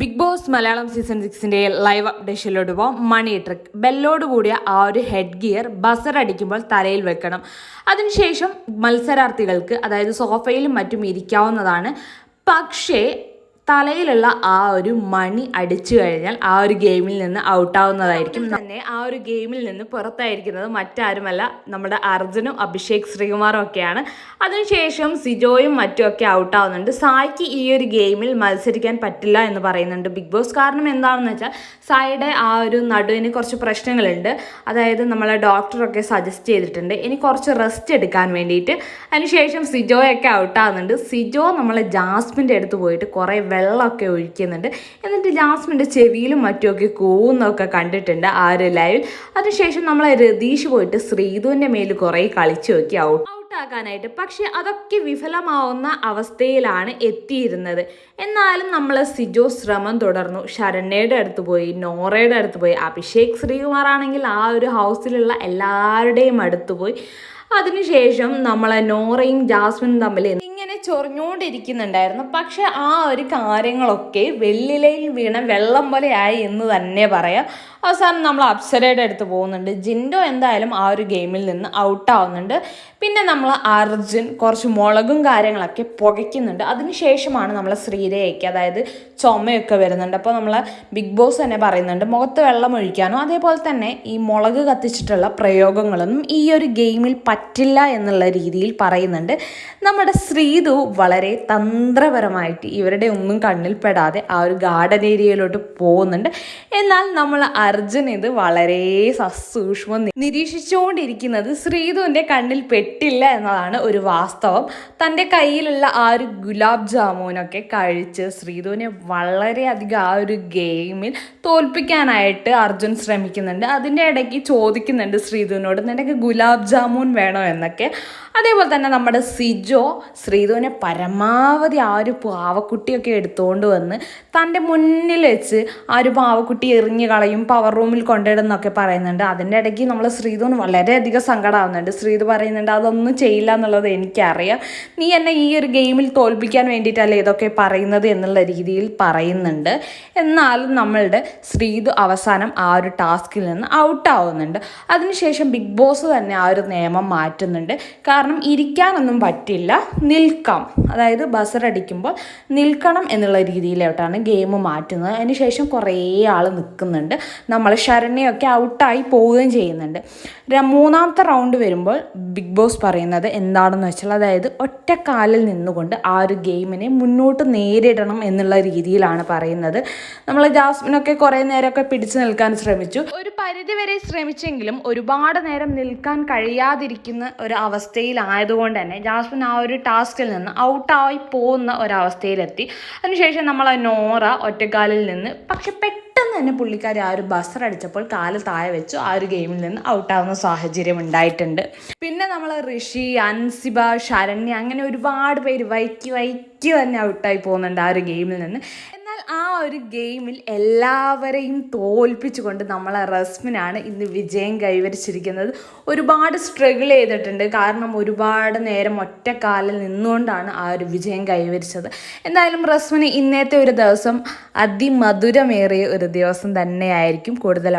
Big boss Malayalam season സിക്സിന്റെ live അപ്ഡേഷനിലോട്ട് പോകാം മണി ട്രിക്ക് ബെല്ലോട് കൂടിയ ആ ഒരു ഹെഡ് ഗിയർ ബസർ അടിക്കുമ്പോൾ തലയിൽ വെക്കണം. അതിനുശേഷം മത്സരാർത്ഥികൾക്ക് അതായത് സോഫയിലും മറ്റും ഇരിക്കാവുന്നതാണ്. പക്ഷേ തലയിലുള്ള ആ ഒരു മണി അടിച്ചു കഴിഞ്ഞാൽ ആ ഒരു ഗെയിമിൽ നിന്ന് ഔട്ടാവുന്നതായിരിക്കും തന്നെ ആ ഒരു ഗെയിമിൽ നിന്ന് പുറത്തായിരിക്കുന്നത് മറ്റാരുമല്ല നമ്മുടെ അർജുനും അഭിഷേക് ശ്രീകുമാറും ഒക്കെയാണ്. അതിനുശേഷം സിജോയും മറ്റും ഒക്കെ ഔട്ടാവുന്നുണ്ട് സായിക്ക് ഈ ഒരു ഗെയിമിൽ മത്സരിക്കാൻ പറ്റില്ല എന്ന് പറയുന്നുണ്ട് ബിഗ് ബോസ് കാരണം എന്താണെന്ന് വെച്ചാൽ സായിയുടെ ആ ഒരു നടുവിന് കുറച്ച് പ്രശ്നങ്ങളുണ്ട്. അതായത് നമ്മളെ ഡോക്ടറൊക്കെ സജസ്റ്റ് ചെയ്തിട്ടുണ്ട്. ഇനി കുറച്ച് റെസ്റ്റ് എടുക്കാൻ വേണ്ടിയിട്ട്. അതിനുശേഷം സിജോയൊക്കെ ഔട്ടാവുന്നുണ്ട് സിജോ നമ്മളെ ജാസ്മിന്റെ അടുത്ത് പോയിട്ട് കുറേ വെള്ളമൊക്കെ ഒഴിക്കുന്നുണ്ട്. എന്നിട്ട് ജാസ്മിന്റെ ചെവിയിലും മറ്റുമൊക്കെ കൂവുന്നൊക്കെ കണ്ടിട്ടുണ്ട് ആ ഒരു ലൈവിൽ. അതിനുശേഷം നമ്മളെ രതീഷ് പോയിട്ട് ശ്രീധുവിന്റെ മേൽ കുറേ കളിച്ചു നോക്കി ഔട്ട് ഔട്ടാക്കാനായിട്ട് പക്ഷേ അതൊക്കെ വിഫലമാവുന്ന അവസ്ഥയിലാണ് എത്തിയിരുന്നത്. എന്നാലും നമ്മൾ സിജോ ശ്രമം തുടർന്നു. ശരണ്യയുടെ അടുത്ത് പോയി നോറയുടെ അടുത്ത് പോയി അഭിഷേക് ശ്രീകുമാർ ആണെങ്കിൽ ആ ഒരു ഹൗസിലുള്ള എല്ലാവരുടെയും അടുത്ത് പോയി. അതിനുശേഷം നമ്മളെ നോറയും ജാസ്മിനും തമ്മിൽ ഇങ്ങനെ ചൊറിഞ്ഞുകൊണ്ടിരിക്കുന്നുണ്ടായിരുന്നു പക്ഷെ ആ ഒരു കാര്യങ്ങളൊക്കെ വെള്ളിലയിൽ വീണ വെള്ളം പോലെ ആയി എന്ന് തന്നെ പറയാം. അവസാനം നമ്മൾ അപ്സരയുടെ അടുത്ത് പോകുന്നുണ്ട്. ജിൻഡോ എന്തായാലും ആ ഒരു ഗെയിമിൽ നിന്ന് ഔട്ടാവുന്നുണ്ട് പിന്നെ നമ്മൾ അർജുൻ കുറച്ച് മുളകും കാര്യങ്ങളൊക്കെ പുകയ്ക്കുന്നുണ്ട്. അതിനുശേഷമാണ് നമ്മൾ ശ്രീരേഖയ്ക്ക് അതായത് ചുമയൊക്കെ വരുന്നുണ്ട്. അപ്പോൾ നമ്മൾ ബിഗ് ബോസ് തന്നെ പറയുന്നുണ്ട് മുഖത്ത് വെള്ളം ഒഴിക്കാനോ അതേപോലെ തന്നെ ഈ മുളക് കത്തിച്ചിട്ടുള്ള പ്രയോഗങ്ങളൊന്നും ഈ ഒരു ഗെയിമിൽ പറ്റില്ല എന്നുള്ള രീതിയിൽ പറയുന്നുണ്ട്. നമ്മുടെ ശ്രീതു വളരെ തന്ത്രപരമായിട്ട് ഇവരുടെ ഒന്നും കണ്ണിൽ പെടാതെ ആ ഒരു ഗാർഡൻ ഏരിയയിലോട്ട് പോകുന്നുണ്ട്. എന്നാൽ നമ്മൾ അർജുൻ ഇത് വളരെ സസൂക്ഷ്മം നിരീക്ഷിച്ചുകൊണ്ടിരിക്കുന്നത് ശ്രീതുവിന്റെ കണ്ണിൽ പെട്ടില്ല എന്നതാണ് ഒരു വാസ്തവം. തന്റെ കയ്യിലുള്ള ആ ഒരു ഗുലാബ് ജാമുനൊക്കെ കഴിച്ച് ശ്രീതുവിനെ വളരെയധികം ആ ഒരു ഗെയിമിൽ തോൽപ്പിക്കാനായിട്ട് അർജുൻ ശ്രമിക്കുന്നുണ്ട്. അതിന്റെ ഇടയ്ക്ക് ചോദിക്കുന്നുണ്ട് ശ്രീധുവിനോട് നിനക്ക് ഗുലാബ് ജാമുൻ വേണോ? എന്നൊക്കെ. അതേപോലെ തന്നെ നമ്മുടെ സിജോ ശ്രീധുവിനെ പരമാവധി ആ ഒരു പാവക്കുട്ടിയൊക്കെ എടുത്തുകൊണ്ട് വന്ന് തന്റെ മുന്നിൽ വെച്ച് ആ ഒരു പാവക്കുട്ടി എറിഞ്ഞ് കളയും പവർ റൂമിൽ കൊണ്ടിടുന്നൊക്കെ പറയുന്നുണ്ട്. അതിന്റെ ഇടയ്ക്ക് നമ്മൾ ശ്രീധുവിന് വളരെയധികം സങ്കടമാവുന്നുണ്ട് ശ്രീധു പറയുന്നുണ്ട് അതൊന്നും ചെയ്യില്ല എന്നുള്ളത് എനിക്കറിയാം. നീ എന്നെ ഈ ഒരു ഗെയിമിൽ തോൽപ്പിക്കാൻ വേണ്ടിയിട്ടല്ലേ ഇതൊക്കെ പറയുന്നത്? എന്നുള്ള രീതിയിൽ പറയുന്നുണ്ട്. എന്നാലും നമ്മളുടെ ശ്രീധു അവസാനം ആ ഒരു ടാസ്കിൽ നിന്ന് ഔട്ടാവുന്നുണ്ട്. അതിനുശേഷം ബിഗ് ബോസ് തന്നെ ആ ഒരു നിയമം മാറ്റുന്നുണ്ട്. കാരണം ഇരിക്കാനൊന്നും പറ്റില്ല. നിൽക്കാം. അതായത് ബസർ അടിക്കുമ്പോൾ നിൽക്കണം എന്നുള്ള രീതിയിലോട്ടാണ് ഗെയിം മാറ്റുന്നത്. അതിനുശേഷം കുറേ ആൾ നിൽക്കുന്നുണ്ട്. നമ്മൾ ശരണ്യൊക്കെ ഔട്ടായി പോവുകയും ചെയ്യുന്നുണ്ട്. മൂന്നാമത്തെ റൗണ്ട് വരുമ്പോൾ ബിഗ് ബോസ് പറയുന്നത് എന്താണെന്ന് വെച്ചാൽ അതായത് ഒറ്റക്കാലിൽ നിന്നുകൊണ്ട് ആ ഒരു ഗെയിമിനെ മുന്നോട്ട് നേരിടണം എന്നുള്ള രീതിയിലാണ് പറയുന്നത്. നമ്മൾ ജാസ്മിനൊക്കെ കുറേ നേരമൊക്കെ പിടിച്ചു നിൽക്കാൻ ശ്രമിച്ചു. ഒരു പരിധിവരെ ശ്രമിച്ചെങ്കിലും ഒരുപാട് നേരം നിൽക്കാൻ കഴിയാതിരിക്കുന്ന ഒരു അവസ്ഥയിലായതുകൊണ്ട് തന്നെ ജാസ്മിൻ ആ ഒരു ടാസ്കിൽ നിന്ന് ഔട്ടായി പോകുന്ന ഒരവസ്ഥയിലെത്തി. അതിനുശേഷം നമ്മൾ ആ നോറ ഒറ്റക്കാലിൽ നിന്ന് പക്ഷെ പെട്ടെന്ന് തന്നെ പുള്ളിക്കാരി ആ ഒരു ബസർ അടിച്ചപ്പോൾ കാൽ താഴെ വെച്ചു ആ ഒരു ഗെയിമിൽ നിന്ന് ഔട്ടാവുന്ന സാഹചര്യം ഉണ്ടായിട്ടുണ്ട്. പിന്നെ നമ്മൾ ഋഷി അൻസിബ ശരണ്യ അങ്ങനെ ഒരുപാട് പേര് വൈക്കി വൈക്കി തന്നെ ഔട്ടായി പോകുന്നുണ്ട് ആ ഒരു ഗെയിമിൽ നിന്ന്. ആ ഒരു ഗെയിമിൽ എല്ലാവരെയും തോൽപ്പിച്ചുകൊണ്ട് നമ്മളെ റസ്മിനാണ് ഇന്ന് വിജയം കൈവരിച്ചിരിക്കുന്നത്. ഒരുപാട് സ്ട്രഗിൾ ചെയ്തിട്ടുണ്ട്. കാരണം ഒരുപാട് നേരം ഒറ്റക്കാലിൽ നിന്നുകൊണ്ടാണ് ആ ഒരു വിജയം കൈവരിച്ചത്. എന്തായാലും റസ്മിന് ഇന്നത്തെ ഒരു ദിവസം അതിമധുരമേറിയ ഒരു ദിവസം തന്നെയായിരിക്കും കൂടുതൽ